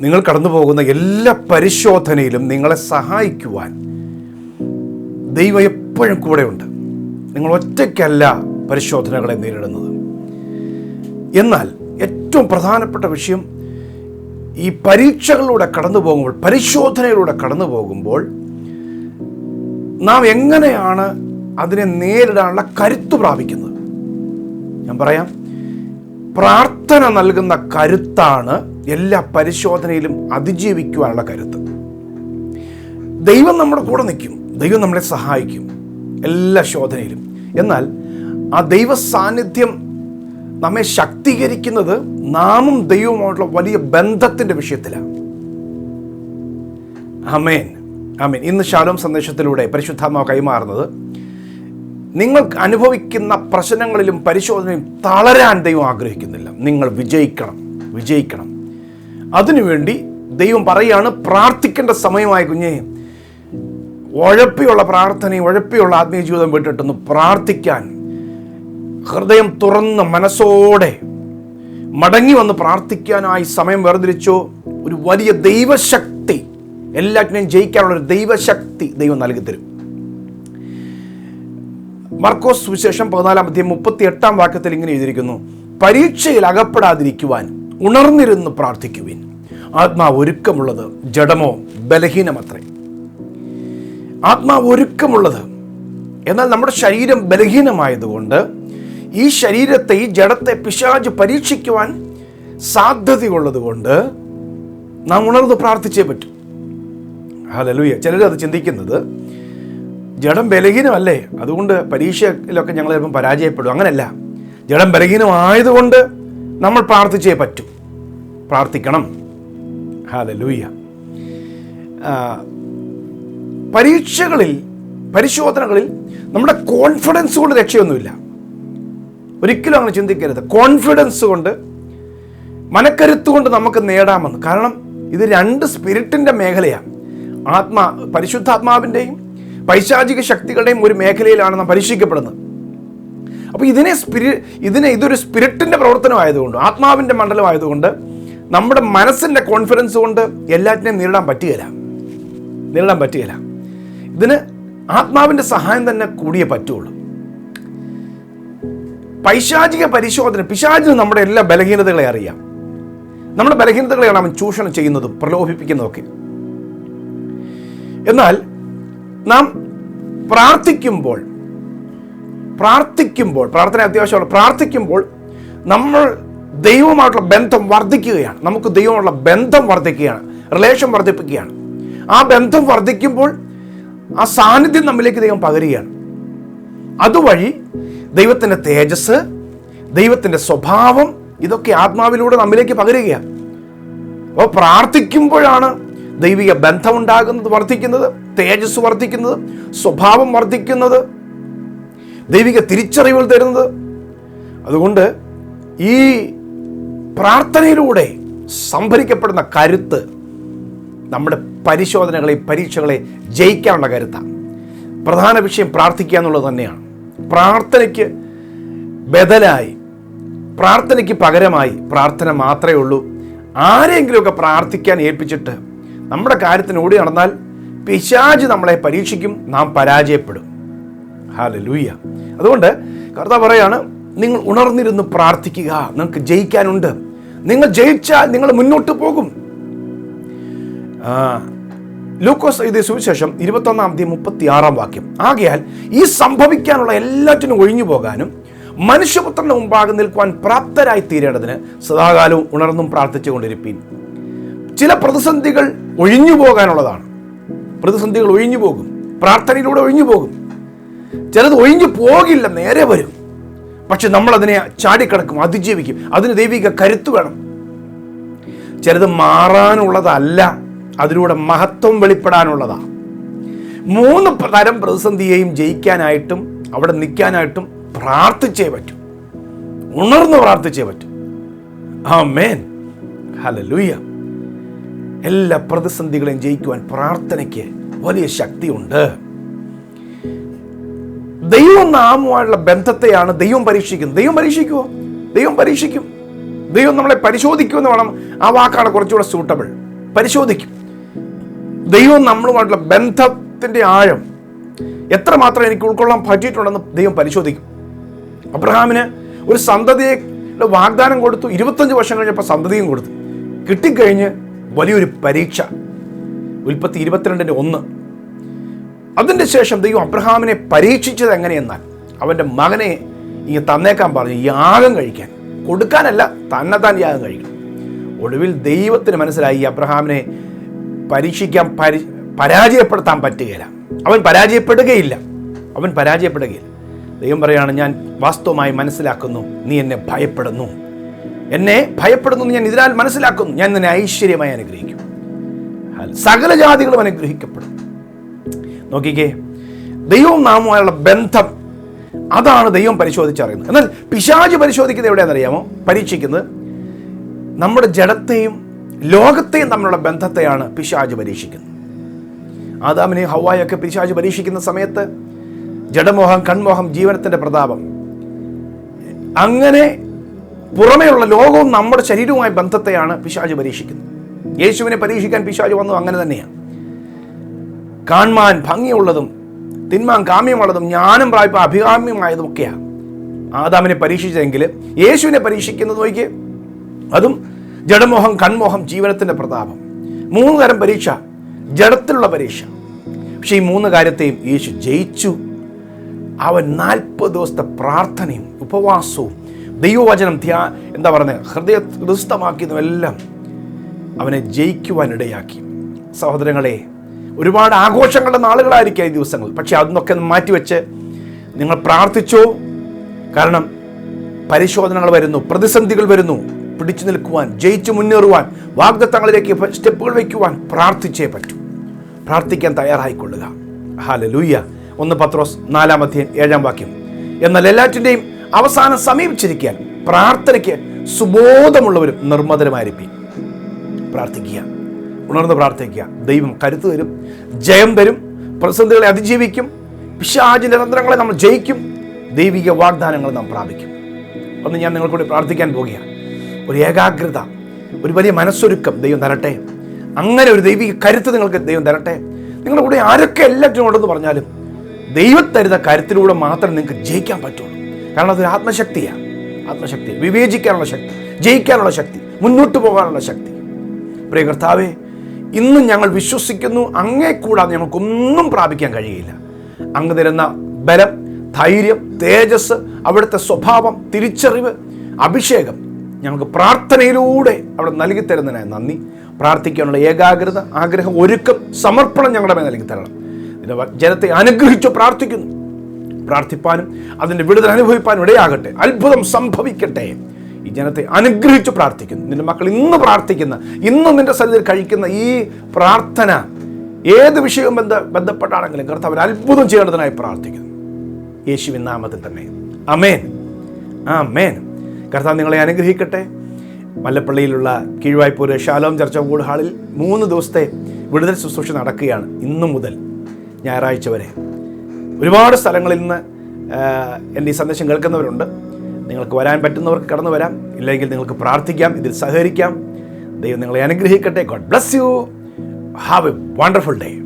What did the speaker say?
നിങ്ങൾ കടന്നു പോകുന്ന എല്ലാ പരിശോധനയിലും നിങ്ങളെ സഹായിക്കുവാൻ ദൈവം എപ്പോഴും കൂടെയുണ്ട്. നിങ്ങൾ ഒറ്റയ്ക്കല്ല പരിശോധനകളെ നേരിടുന്നത്. എന്നാൽ ഏറ്റവും പ്രധാനപ്പെട്ട വിഷയം ഈ പരീക്ഷകളിലൂടെ കടന്നു പോകുമ്പോൾ പരിശോധനയിലൂടെ കടന്നു പോകുമ്പോൾ നാം എങ്ങനെയാണ് അതിനെ നേരിടാനുള്ള കരുത്ത് പ്രാപിക്കുന്നത്? ഞാൻ പറയാം. പ്രാർത്ഥന നൽകുന്ന കരുത്താണ് എല്ലാ പരിശോധനയിലും അതിജീവിക്കുവാനുള്ള കരുത്ത്. ദൈവം നമ്മുടെ കൂടെ നിൽക്കും. ദൈവം നമ്മളെ സഹായിക്കും എല്ലാ ശോധനയിലും. എന്നാൽ ആ ദൈവ സാന്നിധ്യം നമ്മെ ശക്തീകരിക്കുന്നത് നാമും ദൈവവുമായിട്ടുള്ള വലിയ ബന്ധത്തിന്റെ വിഷയത്തിലാണ്. അമേൻ അമേൻ ഇന്ന് ശാലോം സന്ദേശത്തിലൂടെ പരിശുദ്ധാത്മാവ് കൈമാറുന്നത് നിങ്ങൾ അനുഭവിക്കുന്ന പ്രശ്നങ്ങളിലും പരിശോധനയും തളരാൻ ദൈവം ആഗ്രഹിക്കുന്നില്ല. നിങ്ങൾ വിജയിക്കണം. വിജയിക്കണം. അതിനുവേണ്ടി ദൈവം പറയുകയാണ് പ്രാർത്ഥിക്കേണ്ട സമയമായ കുഞ്ഞെ ഉഴപ്പിയുള്ള പ്രാർത്ഥനയും ഉഴപ്പിയുള്ള ആത്മീയ ജീവിതം വിട്ടിട്ടൊന്ന് പ്രാർത്ഥിക്കാൻ. ഹൃദയം തുറന്ന് മനസ്സോടെ മടങ്ങി വന്ന് പ്രാർത്ഥിക്കാനായി സമയം വേർതിരിച്ചോ ഒരു വലിയ ദൈവശക്തി എല്ലാറ്റിനെയും ജയിക്കാനുള്ള ഒരു ദൈവശക്തി ദൈവം നൽകി തരും മർക്കോസ് സുവിശേഷം പതിനാലാം അധ്യയം മുപ്പത്തി എട്ടാം വാക്യത്തിൽ ഇങ്ങനെ എഴുതിയിരിക്കുന്നു പരീക്ഷയിൽ അകപ്പെടാതിരിക്കുവാൻ ഉണർന്നിരുന്ന് പ്രാർത്ഥിക്കുവിൻ. ആത്മാവ് ഒരുക്കമുള്ളത് ജഡമോ ബലഹീനമത്രേ. ആത്മാവ് ഒരുക്കമുള്ളത് എന്നാൽ നമ്മുടെ ശരീരം ബലഹീനമായതുകൊണ്ട് ഈ ശരീരത്തെ ഈ ജഡത്തെ പിശാജ് പരീക്ഷിക്കുവാൻ സാധ്യതയുള്ളത് കൊണ്ട് നാം ഉണർന്ന് പ്രാർത്ഥിച്ചേ പറ്റൂ. ഹലലുയ ചിലർ അത് ചിന്തിക്കുന്നത് ജഡം ബലഹീനമല്ലേ? അതുകൊണ്ട് പരീക്ഷയിലൊക്കെ ഞങ്ങൾ ചിലപ്പം പരാജയപ്പെടും. അങ്ങനെയല്ല ജഡം ബലഹീനമായതുകൊണ്ട് നമ്മൾ പ്രാർത്ഥിച്ചേ പറ്റൂ. പ്രാർത്ഥിക്കണം. ഹാലലൂയ്യ പരീക്ഷകളിൽ പരിശോധനകളിൽ നമ്മുടെ കോൺഫിഡൻസ് കൊണ്ട് രക്ഷയൊന്നുമില്ല. ഒരിക്കലും അങ്ങനെ ചിന്തിക്കരുത്. കോൺഫിഡൻസ് കൊണ്ട് മനക്കരുത്ത് കൊണ്ട് നമുക്ക് നേടാമെന്ന്. കാരണം ഇത് രണ്ട് സ്പിരിറ്റിന്റെ മേഖലയാണ്. ആത്മാ പരിശുദ്ധാത്മാവിന്റെയും പൈശാചിക ശക്തികളുടെയും ഒരു മേഖലയിലാണ് നാം പരീക്ഷിക്കപ്പെടുന്നത്. അപ്പോൾ ഇതിനെ സ്പിരി ഇതിനെ ഇതൊരു സ്പിരിറ്റിന്റെ പ്രവർത്തനമായതുകൊണ്ട് ആത്മാവിന്റെ മണ്ഡലമായതുകൊണ്ട് നമ്മുടെ മനസ്സിന്റെ കോൺഫിഡൻസ് കൊണ്ട് എല്ലാറ്റിനെയും നേരിടാൻ പറ്റുകയില്ല. നേരിടാൻ പറ്റുകയില്ല. ഇതിന് ആത്മാവിന്റെ സഹായം തന്നെ കൂടിയേ പറ്റുള്ളൂ. പൈശാചിക പരിശോധന പിശാചിന് നമ്മുടെ എല്ലാ ബലഹീനതകളെ അറിയാം. നമ്മുടെ ബലഹീനതകളെയാണ് അവൻ ചൂഷണം ചെയ്യുന്നതും പ്രലോഭിപ്പിക്കുന്നതൊക്കെ. എന്നാൽ നാം പ്രാർത്ഥിക്കുമ്പോൾ പ്രാർത്ഥിക്കുമ്പോൾ പ്രാർത്ഥന അത്യാവശ്യമാണ്. പ്രാർത്ഥിക്കുമ്പോൾ നമ്മൾ ദൈവമായിട്ടുള്ള ബന്ധം വർദ്ധിക്കുകയാണ്. നമുക്ക് ദൈവമായിട്ടുള്ള ബന്ധം വർദ്ധിക്കുകയാണ്. റിലേഷൻ വർദ്ധിപ്പിക്കുകയാണ്. ആ ബന്ധം വർദ്ധിക്കുമ്പോൾ ആ സാന്നിധ്യം നമ്മിലേക്ക് ദൈവം പകരുകയാണ്. അതുവഴി ദൈവത്തിന്റെ തേജസ് ദൈവത്തിന്റെ സ്വഭാവം ഇതൊക്കെ ആത്മാവിലൂടെ നമ്മിലേക്ക് പകരുകയാണ്. അപ്പോൾ പ്രാർത്ഥിക്കുമ്പോഴാണ് ദൈവിക ബന്ധമുണ്ടാകുന്നത് വർദ്ധിക്കുന്നത് തേജസ് വർദ്ധിക്കുന്നത് സ്വഭാവം വർദ്ധിക്കുന്നത് ദൈവിക തിരിച്ചറിവുകൾ തരുന്നത്. അതുകൊണ്ട് ഈ പ്രാർത്ഥനയിലൂടെ സംഭരിക്കപ്പെടുന്ന കരുത്ത് നമ്മുടെ പരിശോധനകളെ പരീക്ഷകളെ ജയിക്കാനുള്ള കരുത്താണ്. പ്രധാന വിഷയം പ്രാർത്ഥിക്കുക എന്നുള്ളത് തന്നെയാണ്. പ്രാർത്ഥനയ്ക്ക് ബദലായി പ്രാർത്ഥനയ്ക്ക് പകരമായി പ്രാർത്ഥന മാത്രമേ ഉള്ളൂ. ആരെങ്കിലുമൊക്കെ പ്രാർത്ഥിക്കാൻ ഏൽപ്പിച്ചിട്ട് നമ്മുടെ കാര്യത്തിന് ഓടി നടന്നാൽ പിശാജ് നമ്മളെ പരീക്ഷിക്കും നാം പരാജയപ്പെടും. ഹാല ലൂയ അതുകൊണ്ട് കർത്താവ് പറയാണ് നിങ്ങൾ ഉണർന്നിരുന്ന് പ്രാർത്ഥിക്കുക നിങ്ങൾക്ക് ജയിക്കാനുണ്ട്. നിങ്ങൾ ജയിച്ചാൽ നിങ്ങൾ മുന്നോട്ട് പോകും. ലൂക്കോസ് ഇത് സുവിശേഷം ഇരുപത്തൊന്നാം തീയതി മുപ്പത്തി ആറാം വാക്യം. ആകയാൽ ഈ സംഭവിക്കാനുള്ള എല്ലാറ്റിനും ഒഴിഞ്ഞു പോകാനും മനുഷ്യപുത്രന്റെ മുമ്പാകെ നിൽക്കുവാൻ പ്രാപ്തരായി തീരേണ്ടതിന് സദാകാലവും ഉണർന്നും പ്രാർത്ഥിച്ചുകൊണ്ടിരിപ്പീൻ ചില പ്രതിസന്ധികൾ ഒഴിഞ്ഞു പോകാനുള്ളതാണ്. പ്രതിസന്ധികൾ ഒഴിഞ്ഞു പോകും. പ്രാർത്ഥനയിലൂടെ ഒഴിഞ്ഞു പോകും. ചിലത് ഒഴിഞ്ഞു പോകില്ല നേരെ വരും. പക്ഷെ നമ്മൾ അതിനെ ചാടിക്കടക്കും അതിജീവിക്കും. അതിന് ദൈവിക കരുത്തു വേണം. ചിലത് മാറാനുള്ളതല്ല അതിലൂടെ മഹത്വം വെളിപ്പെടാനുള്ളതാ. മൂന്ന് തരം പ്രതിസന്ധിയെയും ജയിക്കാനായിട്ടും അവിടെ നിൽക്കാനായിട്ടും പ്രാർത്ഥിച്ചേ പറ്റൂ. ഉണർന്ന് പ്രാർത്ഥിച്ചേ പറ്റൂ. ആ മേൻ ഹലലൂയ എല്ലാ പ്രതിസന്ധികളെയും ജയിക്കുവാൻ പ്രാർത്ഥനയ്ക്ക് വലിയ ശക്തിയുണ്ട്. ദൈവം നാമുമായുള്ള ബന്ധത്തെയാണ് ദൈവം പരീക്ഷിക്കുന്നത്. ദൈവം പരീക്ഷിക്കുമോ ദൈവം പരീക്ഷിക്കും. ദൈവം നമ്മളെ പരിശോധിക്കുമെന്ന് വേണം. ആ വാക്കാണ് കുറച്ചുകൂടെ സൂട്ടബിൾ പരിശോധിക്കും. ദൈവം നമ്മളുമായിട്ടുള്ള ബന്ധത്തിന്റെ ആഴം എത്രമാത്രം എനിക്ക് ഉൾക്കൊള്ളാൻ പറ്റിയിട്ടുണ്ടെന്ന് ദൈവം പരിശോധിക്കും. അബ്രഹാമിന് ഒരു സന്തതിയെ വാഗ്ദാനം കൊടുത്തു. ഇരുപത്തഞ്ച് വർഷം കഴിഞ്ഞപ്പോൾ സന്തതിയും കൊടുത്തു. കിട്ടിക്കഴിഞ്ഞ് വലിയൊരു പരീക്ഷ. ഉൽപ്പത്തി ഇരുപത്തിരണ്ടിന്റെ ഒന്ന്. അതിന്റെ ശേഷം ദൈവം അബ്രഹാമിനെ പരീക്ഷിച്ചത് എങ്ങനെയെന്നാൽ അവന്റെ മകനെ ഇങ്ങനെ തന്നേക്കാൻ പറഞ്ഞു. യാഗം കഴിക്കാൻ. കൊടുക്കാനല്ല തന്നെത്താൻ യാഗം കഴിക്കണം. ഒടുവിൽ ദൈവത്തിന് മനസ്സിലായി അബ്രഹാമിനെ പരീക്ഷിക്കാൻ പരി പരാജയപ്പെടുത്താൻ പറ്റുകയില്ല. അവൻ പരാജയപ്പെടുകയില്ല. അവൻ പരാജയപ്പെടുകയില്ല. ദൈവം പറയുകയാണ് ഞാൻ വാസ്തവമായി മനസ്സിലാക്കുന്നു നീ എന്നെ ഭയപ്പെടുന്നു. എന്നെ ഭയപ്പെടുന്നു ഞാൻ ഇതിനാൽ മനസ്സിലാക്കുന്നു. ഞാൻ നിന്നെ ഐശ്വര്യമായി അനുഗ്രഹിക്കും. സകല ജാതികളും അനുഗ്രഹിക്കപ്പെടും. നോക്കിക്കേ ദൈവവും നാമുമായുള്ള ബന്ധം അതാണ് ദൈവം പരിശോധിച്ചറിയുന്നത്. എന്നാൽ പിശാജ് പരിശോധിക്കുന്നത് എവിടെയാണെന്നറിയാമോ? പരീക്ഷിക്കുന്നത് നമ്മുടെ ജഡത്തെയും ലോകത്തെയും തമ്മിലുള്ള ബന്ധത്തെയാണ് പിശാജ് പരീക്ഷിക്കുന്നത്. ആദാമിനെയും ഹവായൊക്കെ പിശാജ് പരീക്ഷിക്കുന്ന സമയത്ത് ജഡമോഹം കൺമോഹം ജീവനത്തിന്റെ പ്രതാപം. അങ്ങനെ പുറമേയുള്ള ലോകവും നമ്മുടെ ശരീരവുമായ ബന്ധത്തെയാണ് പിശാജ് പരീക്ഷിക്കുന്നത്. യേശുവിനെ പരീക്ഷിക്കാൻ പിശാജ് വന്നു അങ്ങനെ തന്നെയാണ്. കാൺമാൻ ഭംഗിയുള്ളതും തിന്മാൻ കാമ്യമുള്ളതും ജ്ഞാനം പ്രായപ്പം അഭികാമ്യമായതും ഒക്കെയാണ്. ആദാമിനെ പരീക്ഷിച്ചെങ്കിൽ യേശുവിനെ പരീക്ഷിക്കുന്നത് നോക്കി അതും ജഡമോഹം കൺമോഹം ജീവനത്തിന്റെ പ്രതാപം. മൂന്ന് തരം പരീക്ഷ ജഡത്തിലുള്ള പരീക്ഷ. പക്ഷേ ഈ മൂന്ന് കാര്യത്തെയും യേശു ജയിച്ചു. അവൻ നാൽപ്പത് ദിവസത്തെ പ്രാർത്ഥനയും ഉപവാസവും ദൈവവചനം ധ്യാ എന്താ പറയുന്നത് ഹൃദയ ഹൃദയസ്ഥമാക്കിയതും എല്ലാം അവനെ ജയിക്കുവാനിടയാക്കി. സഹോദരങ്ങളെ ഒരുപാട് ആഘോഷങ്ങളുടെ നാളുകളായിരിക്കും ഈ ദിവസങ്ങൾ. പക്ഷേ അതൊന്നൊക്കെ മാറ്റിവെച്ച് നിങ്ങൾ പ്രാർത്ഥിച്ചോ? കാരണം പരിശോധനകൾ വരുന്നു പ്രതിസന്ധികൾ വരുന്നു. പിടിച്ചു നിൽക്കുവാൻ ജയിച്ചു മുന്നേറുവാൻ വാഗ്ദത്തങ്ങളിലേക്ക് സ്റ്റെപ്പുകൾ വയ്ക്കുവാൻ പ്രാർത്ഥിച്ചേ പറ്റൂ. പ്രാർത്ഥിക്കാൻ തയ്യാറായിക്കൊള്ളുക. ഹാല ലൂയ്യ ഒന്ന് പത്രോസ് നാലാം അധ്യയം ഏഴാം വാക്യം. എന്നാൽ എല്ലാറ്റിന്റെയും അവസാനം സമീപിച്ചിരിക്കാൻ പ്രാർത്ഥനയ്ക്ക് സുബോധമുള്ളവരും നിർമ്മതരമായിരിക്കും പ്രാർത്ഥിക്കുക. ഉണർന്ന് പ്രാർത്ഥിക്കുക. ദൈവം കരുത്ത് തരും ജയം തരും പ്രതിസന്ധികളെ അതിജീവിക്കും പിശാചിന്റെ തന്ത്രങ്ങളെ നമ്മൾ ജയിക്കും ദൈവിക വാഗ്ദാനങ്ങൾ നാം പ്രാപിക്കും. ഒന്ന് ഞാൻ നിങ്ങൾക്കൂടി പ്രാർത്ഥിക്കാൻ പോകുകയാണ്. ഒരു ഏകാഗ്രത ഒരു വലിയ മനസ്സൊരുക്കം ദൈവം തരട്ടെ. അങ്ങനെ ഒരു ദൈവിക കരുത്ത് നിങ്ങൾക്ക് ദൈവം തരട്ടെ. നിങ്ങളുടെ കൂടെ ആരൊക്കെ എല്ലാറ്റിനും ഉണ്ടെന്ന് പറഞ്ഞാലും ദൈവം തരുന്ന കരുത്തിലൂടെ മാത്രം നിങ്ങൾക്ക് ജയിക്കാൻ പറ്റുള്ളൂ. കാരണം അതൊരു ആത്മശക്തിയാണ്. ആത്മശക്തി വിവേചിക്കാനുള്ള ശക്തി ജയിക്കാനുള്ള ശക്തി മുന്നോട്ട് പോകാനുള്ള ശക്തി. പ്രിയ കർത്താവേ ഇന്നും ഞങ്ങൾ വിശ്വസിക്കുന്നു അങ്ങേ കൂടാതെ ഞങ്ങൾക്കൊന്നും പ്രാപിക്കാൻ കഴിയില്ല. അങ്ങ് തരുന്ന ബലം ധൈര്യം തേജസ് അവിടുത്തെ സ്വഭാവം തിരിച്ചറിവ് അഭിഷേകം ഞങ്ങൾക്ക് പ്രാർത്ഥനയിലൂടെ അവിടെ നൽകി തരുന്നതിനായി നന്ദി. പ്രാർത്ഥിക്കാനുള്ള ഏകാഗ്രത ആഗ്രഹം ഒരുക്കം സമർപ്പണം ഞങ്ങളുടെ മേൽ നൽകി തരണം. ജനത്തെ അനുഗ്രഹിച്ചു പ്രാർത്ഥിക്കുന്നു. പ്രാർത്ഥിപ്പാനും അതിന്റെ വിടുതൽ അനുഭവിപ്പാനും ഇടയാകട്ടെ. അത്ഭുതം സംഭവിക്കട്ടെ. ജനത്തെ അനുഗ്രഹിച്ച് പ്രാർത്ഥിക്കുന്നു. നിന്റെ മക്കൾ ഇന്ന് പ്രാർത്ഥിക്കുന്ന ഇന്ന് നിന്റെ സന്നിധിയിൽ കഴിക്കുന്ന ഈ പ്രാർത്ഥന ഏത് വിഷയവും ബന്ധ ബന്ധപ്പെട്ടാണെങ്കിലും കർത്താവ് അത്ഭുതം ചെയ്യേണ്ടതിനായി പ്രാർത്ഥിക്കുന്നു. യേശുവിൻ നാമത്തിൽ തന്നെ. അമേൻ ആ മേൻ കർത്താവ് നിങ്ങളെ അനുഗ്രഹിക്കട്ടെ. മല്ലപ്പള്ളിയിലുള്ള കീഴ്വായ്പൂര് ശാലോം ചർച്ച കൂട് ഹാളിൽ മൂന്ന് ദിവസത്തെ വിടുതൽ ശുശ്രൂഷ നടക്കുകയാണ് ഇന്നു മുതൽ ഞായറാഴ്ച വരെ. ഒരുപാട് സ്ഥലങ്ങളിൽ നിന്ന് എന്റെ ഈ സന്ദേശം കേൾക്കുന്നവരുണ്ട്. നിങ്ങൾക്ക് വരാൻ പറ്റുന്നവർക്ക് കടന്നു വരാം. ഇല്ലെങ്കിൽ നിങ്ങൾക്ക് പ്രാർത്ഥിക്കാം ഇതിൽ സഹകരിക്കാം. ദൈവം നിങ്ങളെ അനുഗ്രഹിക്കട്ടെ. God bless you have a wonderful day